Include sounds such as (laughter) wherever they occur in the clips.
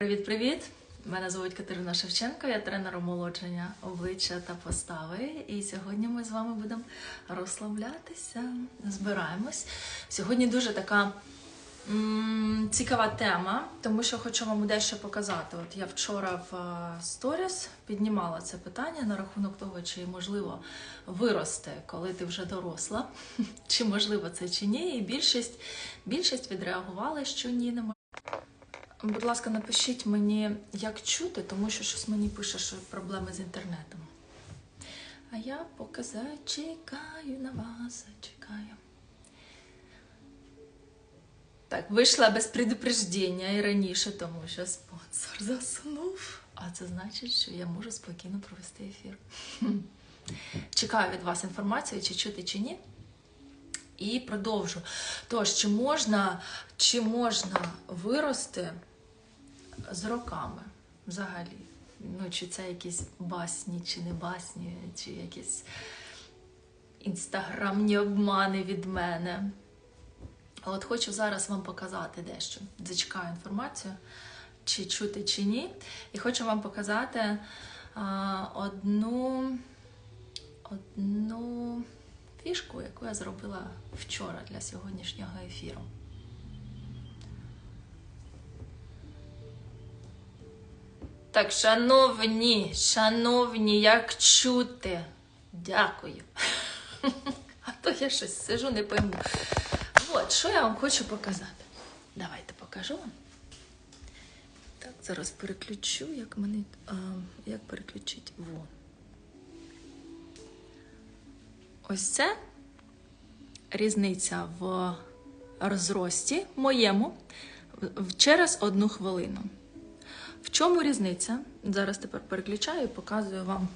Привіт-привіт! Мене звуть Катерина Шевченко, я тренер омолодження обличчя та постави. І сьогодні ми з вами будемо розслаблятися. Збираємось. Сьогодні дуже така м, цікава тема, тому що хочу вам дещо показати. От я вчора в е, сторіс піднімала це питання на рахунок того, чи можливо вирости, коли ти вже доросла, (laughs) чи можливо це чи ні. І більшість, більшість відреагували, що ні, не Будь ласка, напишіть мені, як чути, тому що щось мені пише, що проблеми з інтернетом. А я поки зачекаю на вас, зачекаю. Так, вийшла без предупреждення і раніше, тому що спонсор заснув. А це значить, що я можу спокійно провести ефір. Чекаю від вас інформацію, чи чути, чи ні. І продовжу. Тож, чи можна, чи можна вирости з роками взагалі? Ну, чи це якісь басні, чи не басні, чи якісь інстаграмні обмани від мене. От хочу зараз вам показати дещо. Зачекаю інформацію, чи чути, чи ні. І хочу вам показати а, одну, одну фішку, яку я зробила вчора для сьогоднішнього ефіру. Так, шановні, шановні, як чути? Дякую. (laughs) А то я щось сижу, не пойму. От, що я вам хочу показати. Давайте покажу вам. Так, зараз переключу, як мене. А, як переключити? Вон. Ось це різниця в розрості моєму через одну хвилину. В чому різниця? Зараз тепер переключаю і показую вам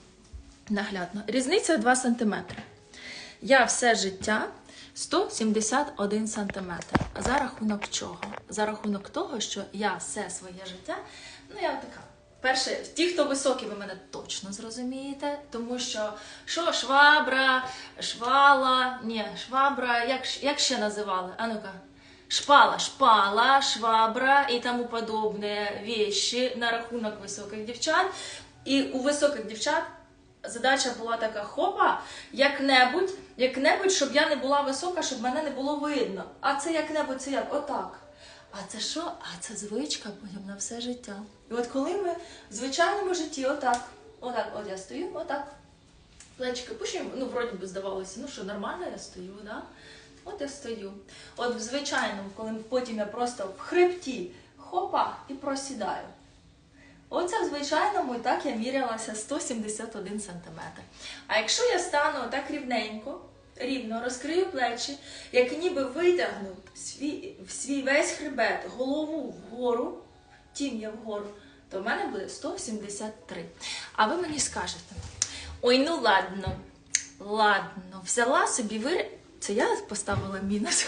наглядно. Різниця 2 см. Я все життя 171 см. За рахунок чого? За рахунок того, що я все своє життя, ну я така. Перше, ті, хто високі, ви мене точно зрозумієте, тому що що швабра, швала, ні, швабра, як, як ще називали? А ну-ка. Шпала, шпала, швабра і тому подобне вещи на рахунок високих дівчат. І у високих дівчат задача була така: хопа, як-небудь, як-небудь, щоб я не була висока, щоб мене не було видно. А це як-небудь, це як? Отак. А це що? А це звичка потім на все життя. І от коли ми в звичайному житті, отак, отак, от я стою, отак. Плечики пишемо, ну, вроді би здавалося, ну що, нормально я стою, да? От я стою. От в звичайному, коли потім я просто в хребті хопа і просідаю. Оце в звичайному і так я мірялася 171 см. А якщо я стану так рівненько, рівно розкрию плечі, як ніби витягну свій, свій весь хребет, голову вгору, тім'я вгору, то в мене буде 173. А ви мені скажете: ой, ну ладно, ладно, взяла собі вир... Це я поставила мінус.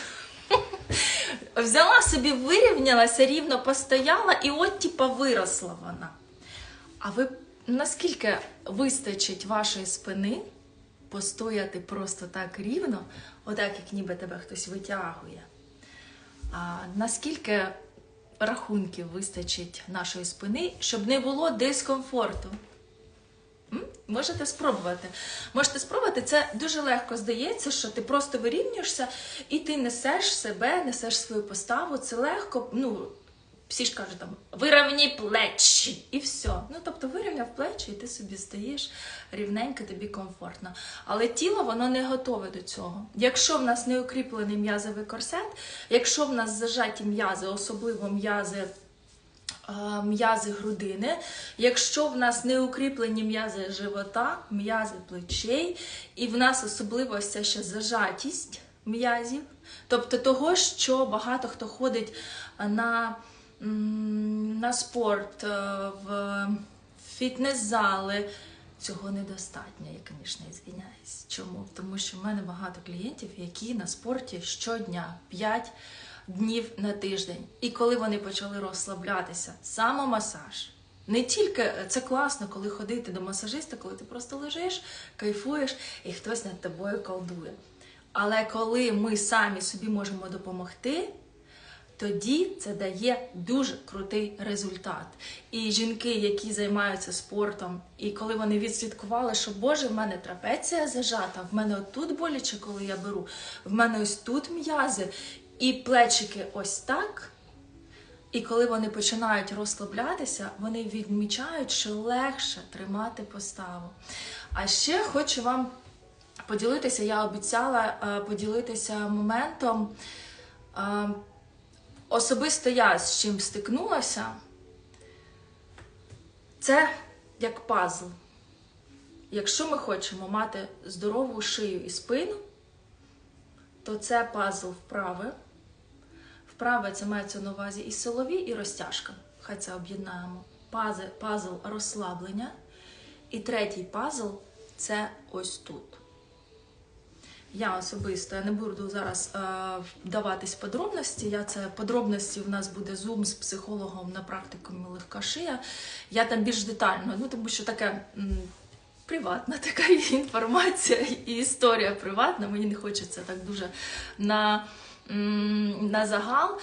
Взяла собі, вирівнялася, рівно постояла, і от типа виросла вона. А ви наскільки вистачить вашої спини постояти просто так рівно, отак, як ніби тебе хтось витягує? А наскільки рахунків вистачить нашої спини, щоб не було дискомфорту? Можете спробувати. Можете спробувати, це дуже легко здається, що ти просто вирівнюєшся і ти несеш себе, несеш свою поставу. Це легко, ну, всі ж кажуть там, вирівні плечі, і все. Ну, тобто вирівняв плечі, і ти собі стоїш рівненько, тобі комфортно. Але тіло воно не готове до цього. Якщо в нас не укріплений м'язовий корсет, якщо в нас зажаті м'язи, особливо м'язи м'язи грудини. Якщо в нас не укріплені м'язи живота, м'язи плечей, і в нас особливо ця ще зажатість м'язів, тобто того, що багато хто ходить на, на спорт, е, в фітнес-зали. Цього недостатньо, я, звісно, звіняюсь. Чому? Тому що в мене багато клієнтів, які на спорті щодня 5 днів на тиждень. І коли вони почали розслаблятися, самомасаж. Не тільки е, це класно, коли ходити до масажиста, коли ти просто лежиш, кайфуєш, і хтось над тобою колдує. Але коли ми самі собі можемо допомогти, тоді це дає дуже крутий результат. І жінки, які займаються спортом, і коли вони відслідкували, що Боже, в мене трапеція зажата, в мене отут боляче, коли я беру, в мене ось тут м'язи, і плечики ось так. І коли вони починають розслаблятися, вони відмічають, що легше тримати поставу. А ще хочу вам поділитися, я обіцяла е, поділитися моментом. е, Особисто я з чим стикнулася, це як пазл. Якщо ми хочемо мати здорову шию і спину, то це пазл вправи. Вправи це мається на увазі і силові, і розтяжка. Хай це об'єднаємо. Пазл, розслаблення. І третій пазл це ось тут. Я особисто я не буду зараз е, вдаватись в подробності. Я це подробності в нас буде зум з психологом на практикумі легка шия. Я там більш детально, ну тому що таке м, приватна така (laughs) інформація і історія приватна. Мені не хочеться так дуже на, на загал.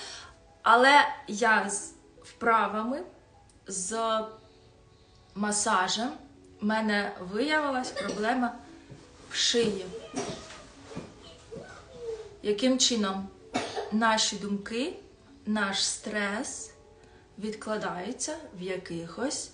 Але я з вправами, з масажем, в мене виявилась проблема в шиї яким чином наші думки, наш стрес відкладаються в якихось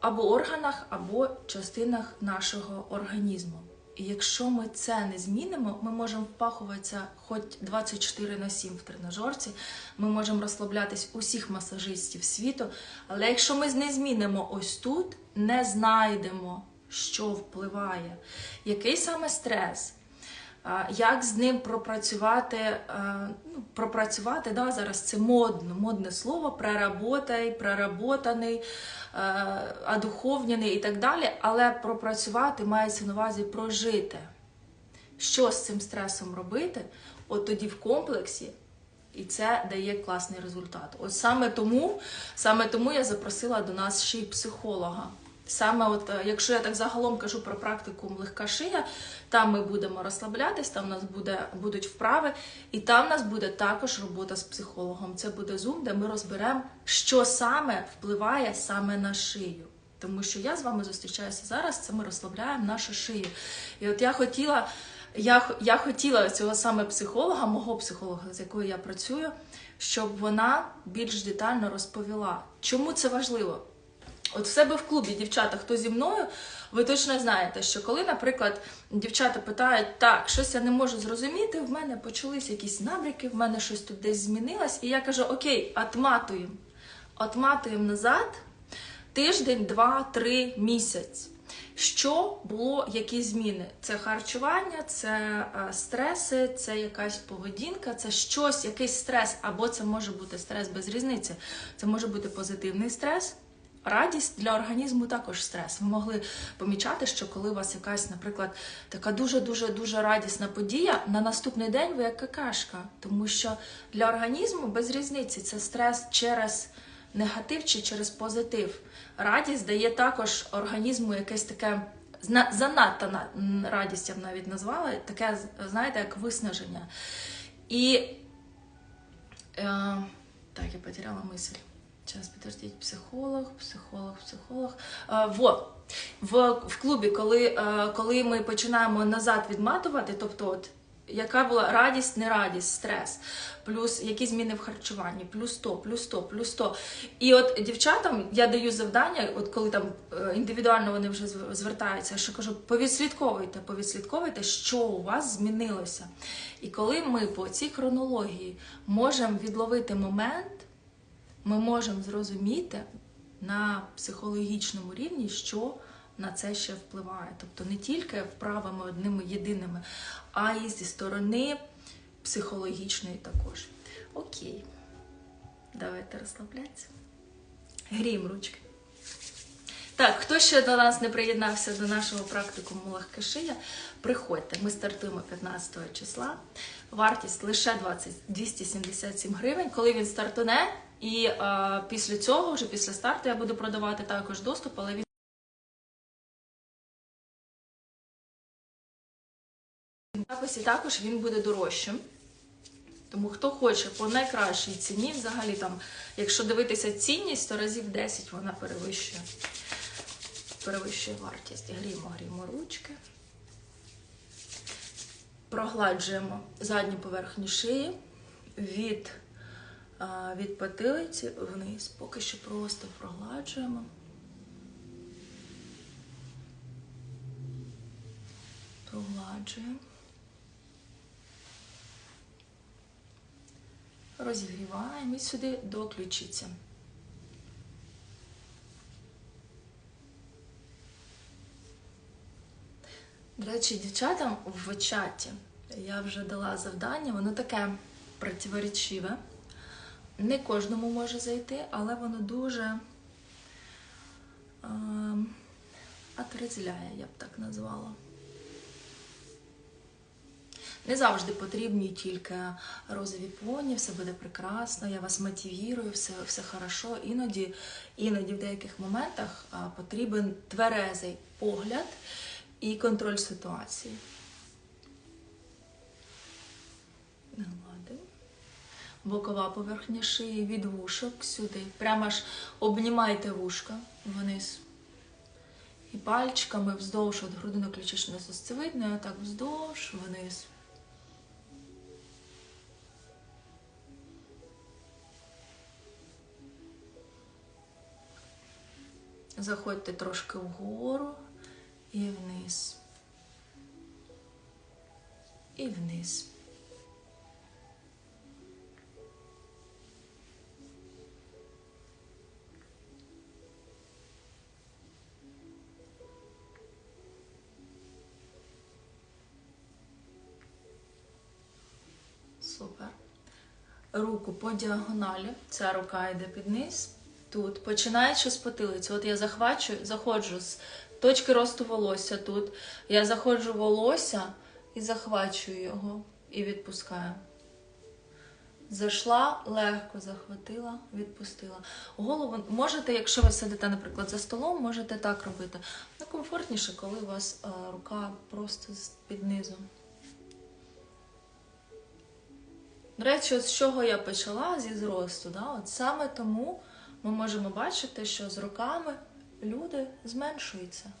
або органах, або частинах нашого організму. І якщо ми це не змінимо, ми можемо впахуватися хоч 24 на 7 в тренажерці, ми можемо розслаблятись усіх масажистів світу. Але якщо ми не змінимо ось тут, не знайдемо, що впливає, який саме стрес, як з ним пропрацювати, е, ну, пропрацювати, да, зараз це модно, модне слово, проработай, проработаний, е, одуховнений і так далі, але пропрацювати мається на увазі прожити. Що з цим стресом робити, от тоді в комплексі, і це дає класний результат. От саме тому, саме тому я запросила до нас ще й психолога. Саме, от, е, якщо я так загалом кажу про практику легка шия, там ми будемо розслаблятись, там у нас буде, будуть вправи, і там у нас буде також робота з психологом. Це буде зум, де ми розберемо, що саме впливає саме на шию. Тому що я з вами зустрічаюся зараз, це ми розслабляємо нашу шию. І от я хотіла, я, я хотіла цього саме психолога, мого психолога, з якою я працюю, щоб вона більш детально розповіла, чому це важливо. От в себе в клубі дівчата, хто зі мною, ви точно знаєте, що коли, наприклад, дівчата питають, так, щось я не можу зрозуміти, в мене почались якісь набряки, в мене щось тут десь змінилось, і я кажу: Окей, отматуємо. Отматуємо назад тиждень, два, три, місяць. Що було, які зміни? Це харчування, це е, стреси, це якась поведінка, це щось, якийсь стрес, або це може бути стрес без різниці. Це може бути позитивний стрес. Радість для організму також стрес. Ви могли помічати, що коли у вас якась, наприклад, така дуже дуже радісна подія, на наступний день ви як какашка, тому що для організму без різниці це стрес через негатив чи через позитив. Радість дає також організму якесь таке занадто радість я б навіть назвала, таке, знаєте, як виснаження. І е, так, я потеряла мисль. Сейчас, подождіть, психолог, психолог, психолог. А, во. В, в клубі, коли, е, коли ми починаємо назад відматувати, тобто, от, яка була радість, не радість, стрес, плюс які зміни в харчуванні, плюс то, плюс то, плюс то. І от дівчатам я даю завдання, от коли там е, індивідуально вони вже звертаються, що кажу, повідслідковуйте, повідслідковуйте, що у вас змінилося. І коли ми по цій хронології можемо відловити момент ми можемо зрозуміти на психологічному рівні, що на це ще впливає. Тобто не тільки вправами одними єдиними, а й зі сторони психологічної також. Окей, давайте розслаблятися. Гріємо ручки. Так, хто ще до нас не приєднався до нашого практикуму легка шия, приходьте. Ми стартуємо 15 числа. Вартість лише 20, 277 гривень. Коли він стартуне, і е, після цього, вже після старту, я буду продавати також доступ, але він записі також він буде дорожчим. Тому хто хоче по найкращій ціні, взагалі там, якщо дивитися цінність, то разів 10 вона перевищує, перевищує вартість. Гріємо, гріємо ручки. Прогладжуємо задню поверхню шиї від, від потилиці вниз. Поки що просто прогладжуємо. Прогладжуємо. Розігріваємо і сюди до ключиці. До речі, дівчатам в чаті я вже дала завдання, воно таке противоречиве. Не кожному може зайти, але воно дуже е, отрезляє, я б так назвала. Не завжди потрібні тільки розові поні, все буде прекрасно, я вас мотивірую, все, все хорошо. Іноді, іноді в деяких моментах потрібен тверезий погляд і контроль ситуації. Бокова поверхня шиї від вушок сюди. Прямо аж обнімайте вушка вниз. І пальчиками вздовж от грудинок ключичної сосцевидної, отак вздовж вниз. Заходьте трошки вгору і вниз. І вниз. Супер. Руку по діагоналі. Ця рука йде під низ. Тут, починаючи з потилиці. От я захвачу, заходжу з точки росту волосся тут. Я заходжу волосся і захвачую його і відпускаю. Зайшла, легко захватила, відпустила. Голову можете, якщо ви сидите, наприклад, за столом, можете так робити. Ну, комфортніше, коли у вас е, рука просто під низом. До речі, з чого я почала зі зросту. Да? От саме тому ми можемо бачити, що з роками люди зменшуються.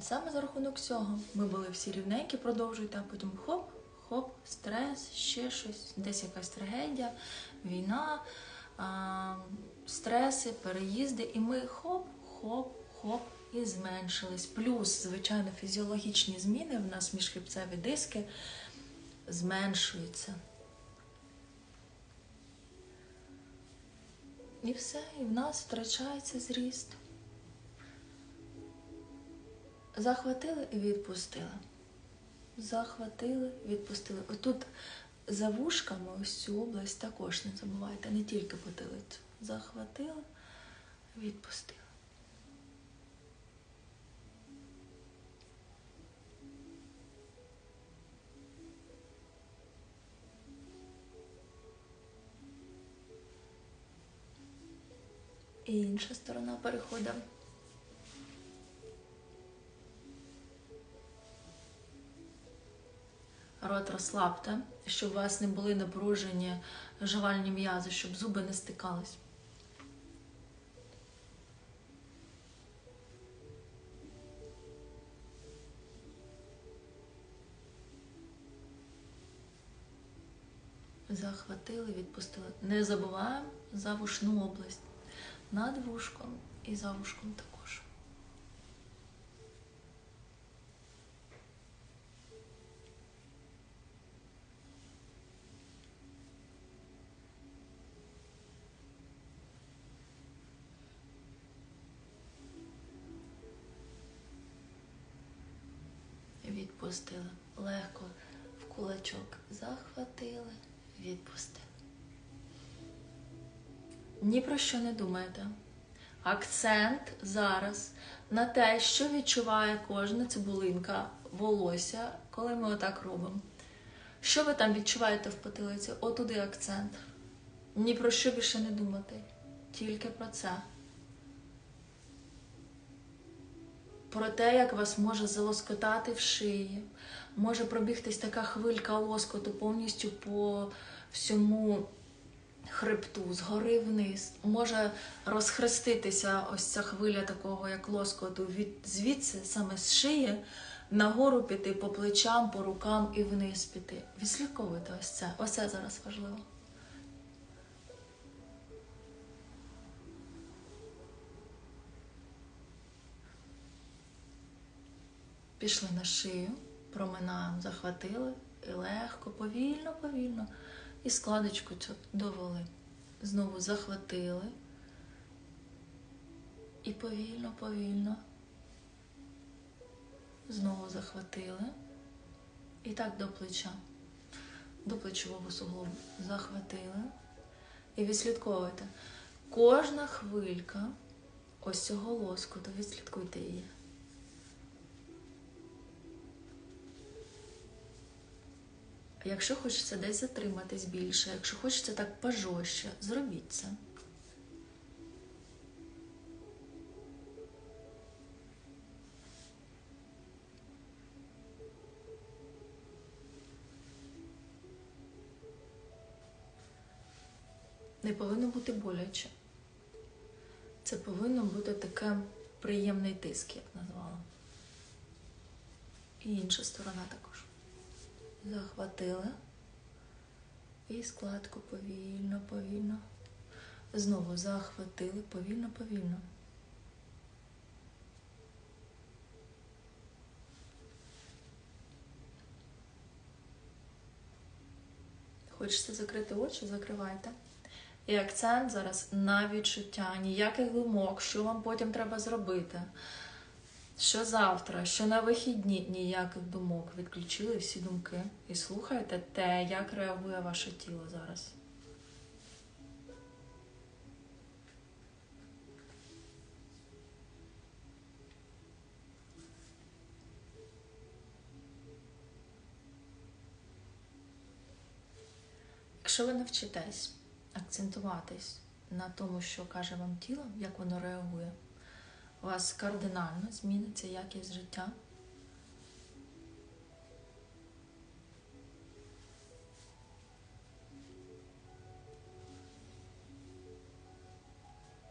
Саме за рахунок цього. Ми були всі рівненькі, продовжуйте, а потім хоп, хоп, стрес, ще щось, десь якась трагедія, війна, а, стреси, переїзди, і ми хоп, хоп, хоп і зменшились. Плюс, звичайно, фізіологічні зміни в нас міжхребцеві диски зменшуються. І все, і в нас втрачається зріст. Захватили і відпустили. Захватили, відпустили. Отут за вушками ось цю область також не забувайте, не тільки потилицю. Захватили, відпустили. І інша сторона переходить. Рот розслабте, щоб у вас не були напружені жувальні м'язи, щоб зуби не стикались. Захватили, відпустили. Не забуваємо за вушну область. Над вушком і за вушком також. Відпустили. Легко в кулачок захватили, відпустили. Ні про що не думайте. Акцент зараз на те, що відчуває кожна цибулинка волосся, коли ми отак робимо. Що ви там відчуваєте в потилиці? Отуди акцент. Ні про що більше не думати. Тільки про це. про те, як вас може залоскотати в шиї, може пробігтись така хвилька лоскоту повністю по всьому хребту, згори вниз. Може розхреститися ось ця хвиля такого, як лоскоту, від звідси, саме з шиї, нагору піти по плечам, по рукам і вниз піти. Відслідковуйте ось це. Ось це зараз важливо. Пішли на шию, проминаємо, захватили і легко, повільно, повільно. І складочку цю довели. Знову захватили. І повільно, повільно. Знову захватили. І так до плеча. До плечового суглобу. Захватили. І відслідковуйте. Кожна хвилька ось цього лоскуту, відслідкуйте її. Якщо хочеться десь затриматись більше, якщо хочеться так пожорстче, зробіть це. Не повинно бути боляче. Це повинно бути таке приємний тиск, як назвала. І інша сторона також. Захватили. І складку повільно, повільно. Знову захватили повільно, повільно. Хочеться закрити очі, закривайте. І акцент зараз на відчуття, ніяких думок, що вам потім треба зробити. Що завтра, що на вихідні ніяких думок. Відключили всі думки і слухайте те, як реагує ваше тіло зараз. Якщо ви навчитесь акцентуватись на тому, що каже вам тіло, як воно реагує, у вас кардинально зміниться якість життя.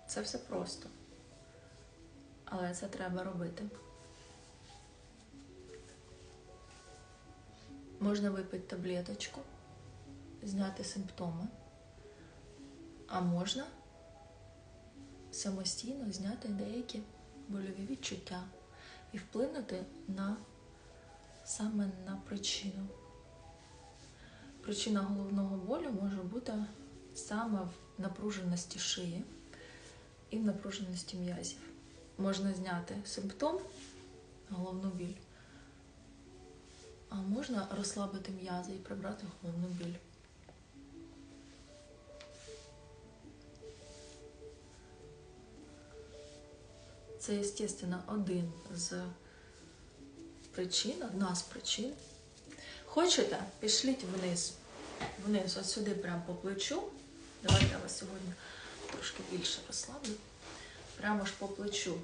Це все просто. Але це треба робити. Можна випити таблеточку, зняти симптоми, а можна самостійно зняти деякі больові відчуття і вплинути на саме на причину. Причина головного болю може бути саме в напруженості шиї і в напруженості м'язів. Можна зняти симптом, головну біль, а можна розслабити м'язи і прибрати головну біль. Це, звісно, один з причин, одна з причин. Хочете, пішліть вниз. Вниз, от сюди, прямо по плечу. Давайте я вас сьогодні трошки більше розслаблю. Прямо ж по плечу.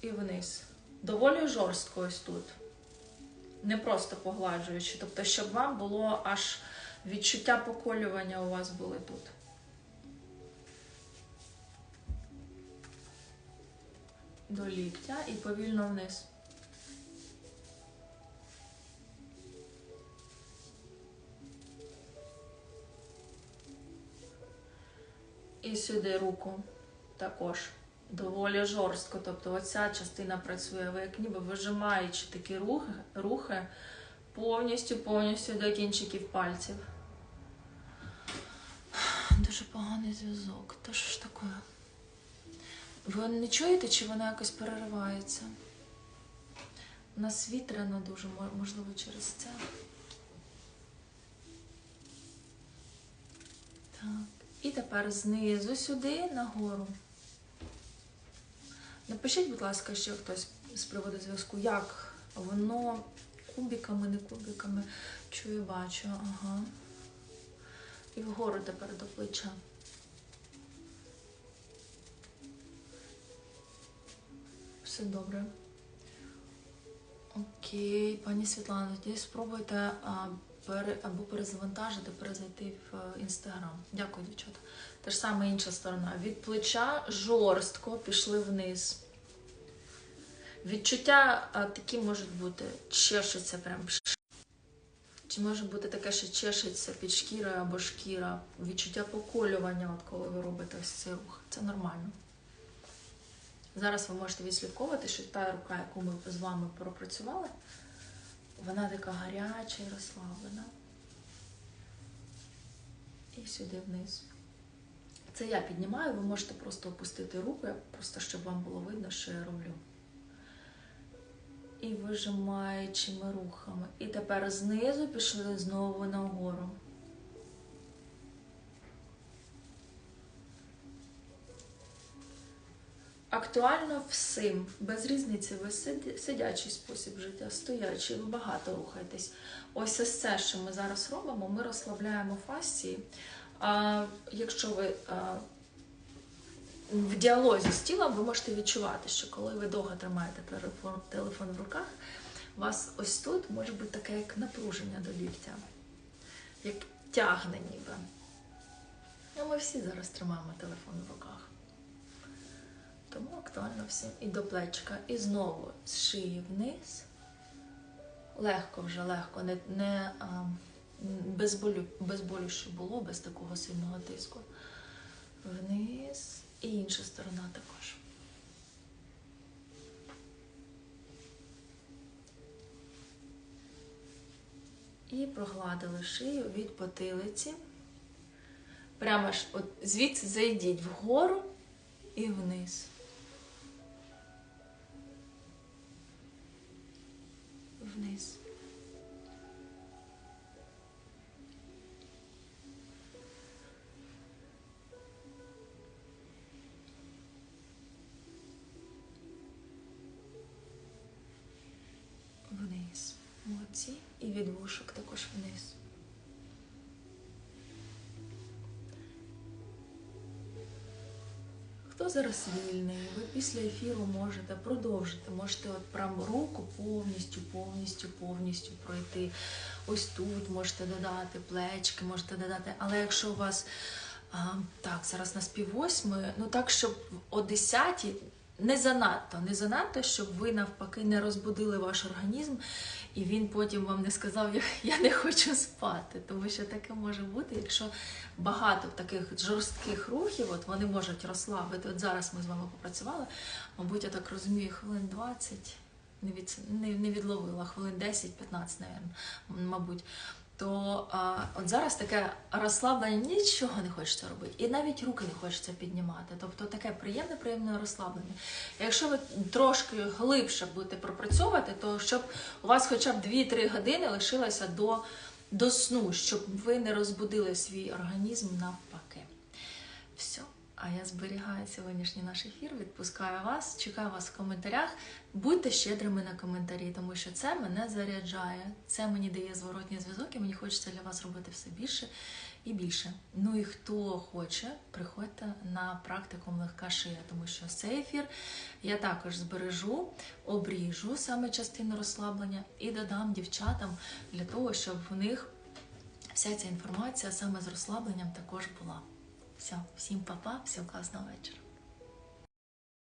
І вниз. Доволі жорстко ось тут. Не просто погладжуючи. Тобто, щоб вам було аж відчуття поколювання у вас були тут. До ліктя і повільно вниз. І сюди руку також доволі жорстко. Тобто оця частина працює, ви як ніби вижимаючи такі рухи, повністю, повністю до кінчиків пальців. Дуже поганий зв'язок. Та що ж таке? Ви не чуєте, чи воно якось переривається? У нас вітряно дуже, можливо, через це. Так. І тепер знизу сюди нагору. Напишіть, будь ласка, ще хтось з приводу зв'язку, як воно кубиками, не кубиками. Чую, бачу, ага. І вгору тепер до плеча. Все добре. Окей, пані Світлана, тоді спробуйте або перезавантажити, перезайти в інстаграм. Дякую, дівчата. Те ж саме інша сторона. Від плеча жорстко пішли вниз. Відчуття такі можуть бути, чешеться прям. Чи може бути таке, що чешеться під шкірою або шкіра, відчуття поколювання, от коли ви робите ось цей рух. Це нормально. Зараз ви можете відслідковувати, що та рука, яку ми з вами пропрацювали, вона така гаряча і розслаблена. І сюди вниз. Це я піднімаю, ви можете просто опустити руку, просто щоб вам було видно, що я роблю. І вижимаючими рухами. І тепер знизу пішли знову нагору. Актуально всім, без різниці, ви сидячий спосіб життя, стоячий, ви багато рухаєтесь. Ось ось це, що ми зараз робимо, ми розслабляємо фасції. А якщо ви в діалозі з тілом, ви можете відчувати, що коли ви довго тримаєте телефон, телефон в руках, у вас ось тут може бути таке як напруження до ліктя, як тягне ніби. Ну, ми всі зараз тримаємо телефон в руках. Тому актуально всім і до плечка. І знову з шиї вниз. Легко вже, легко, не, не а, без, болю, без болю, що було, без такого сильного тиску. Вниз. І інша сторона також. І прогладили шию від потилиці. Прямо ж от звідси зайдіть вгору і вниз. Також вниз. Хто зараз вільний, ви після ефіру можете продовжити, можете от прям руку повністю, повністю, повністю пройти. Ось тут можете додати плечки, можете додати. Але якщо у вас а, так, зараз на спів восьми, ну так, щоб о 10 не занадто, не занадто, щоб ви навпаки не розбудили ваш організм, і він потім вам не сказав, я, не хочу спати. Тому що таке може бути, якщо багато таких жорстких рухів, от вони можуть розслабити. От зараз ми з вами попрацювали, мабуть, я так розумію, хвилин 20, не, від, не, не відловила, хвилин 10-15, навірно, мабуть. То а, от зараз таке розслаблення нічого не хочеться робити, і навіть руки не хочеться піднімати. Тобто таке приємне, приємне розслаблення. Якщо ви трошки глибше будете пропрацьовувати, то щоб у вас хоча б 2-3 години лишилося до, до сну, щоб ви не розбудили свій організм навпаки. Все. А я зберігаю сьогоднішній наш ефір, відпускаю вас, чекаю вас в коментарях. Будьте щедрими на коментарі, тому що це мене заряджає, це мені дає зворотній зв'язок, і мені хочеться для вас робити все більше і більше. Ну і хто хоче, приходьте на практикум легка шия, тому що цей ефір я також збережу, обріжу саме частину розслаблення і додам дівчатам для того, щоб в них вся ця інформація саме з розслабленням також була. Все, всім па-па, всім класного вечора.